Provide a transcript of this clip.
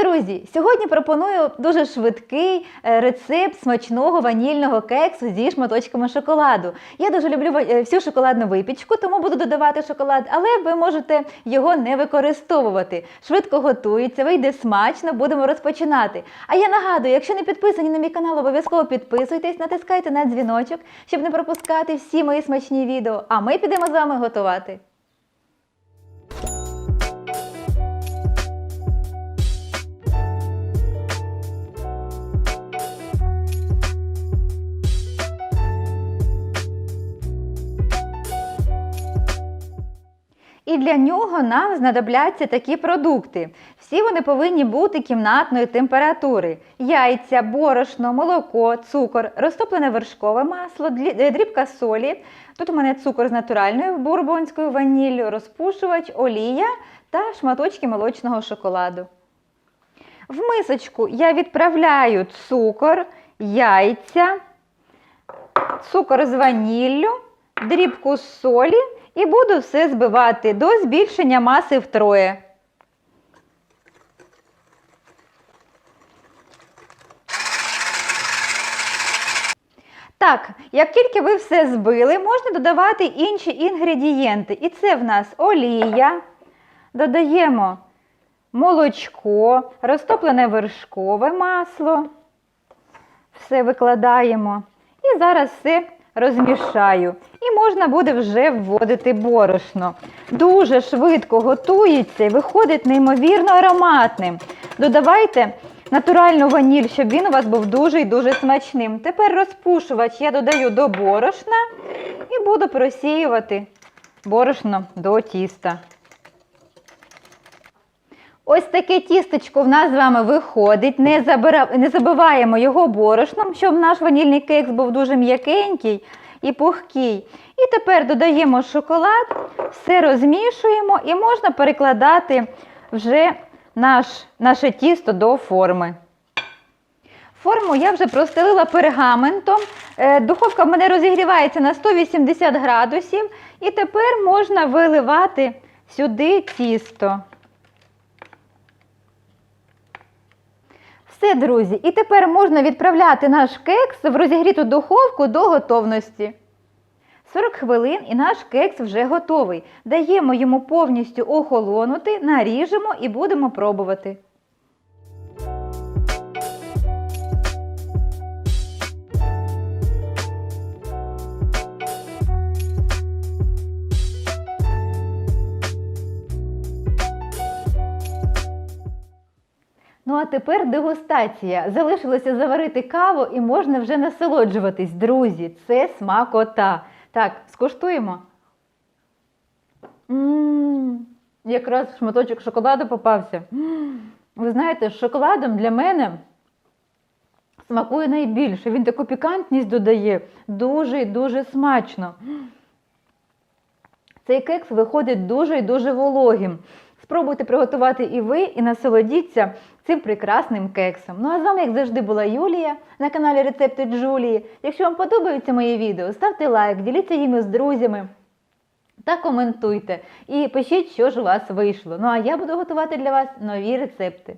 Друзі, сьогодні пропоную дуже швидкий е, рецепт смачного ванільного кексу зі шматочками шоколаду. Я дуже люблю е, всю шоколадну випічку, тому буду додавати шоколад, але ви можете його не використовувати. Швидко готується, вийде смачно, будемо розпочинати. А я нагадую, якщо не підписані на мій канал, обов'язково підписуйтесь, натискайте на дзвіночок, щоб не пропускати всі мої смачні відео. А ми підемо з вами готувати. І для нього нам знадобляться такі продукти. Всі вони повинні бути кімнатної температури: яйця, борошно, молоко, цукор, розтоплене вершкове масло, е, дрібка солі. Тут у мене цукор з натуральною бурбонською ваніллю, розпушувач, олія та шматочки молочного шоколаду. В мисочку я відправляю цукор, яйця, цукор з ваніллю, дрібку солі і буду все збивати до збільшення маси втроє. Так, як тільки ви все збили, можна додавати інші інгредієнти. І це в нас олія, додаємо молочко, розтоплене вершкове масло. Все викладаємо. І зараз все розмішаю. І можна буде вже вводити борошно. Дуже швидко готується і виходить неймовірно ароматним. Додавайте натуральну ваніль, щоб він у вас був дуже і дуже смачним. Тепер розпушувач я додаю до борошна і буду просіювати борошно до тіста. Ось таке тістечко в нас з вами виходить. Не, забира... не забиваємо його борошном, щоб наш ванільний кекс був дуже м'якенький і пухкий. І тепер додаємо шоколад, все розмішуємо і можна перекладати вже наш... наше тісто до форми. Форму я вже простелила пергаментом. Е, Духовка в мене розігрівається на 180 градусів. І тепер можна виливати сюди тісто. Все, друзі, і тепер можна відправляти наш кекс в розігріту духовку до готовності. 40 хвилин і наш кекс вже готовий. Даємо йому повністю охолонути, наріжемо і будемо пробувати. Ну а тепер дегустація. Залишилося заварити каву і можна вже насолоджуватись. Друзі, це смакота. Так, скуштуємо. М, Якраз шматочок шоколаду попався. Ви знаєте, з шоколадом для мене смакує найбільше. Він таку пікантність додає. Дуже і дуже смачно. Цей кекс виходить дуже і дуже вологим. Спробуйте приготувати і ви, і насолодіться цим прекрасним кексом. Ну а з вами, як завжди, була Юлія на каналі Рецепти Джулії. Якщо вам подобаються мої відео, ставте лайк, діліться їми з друзями та коментуйте. І пишіть, що ж у вас вийшло. Ну а я буду готувати для вас нові рецепти.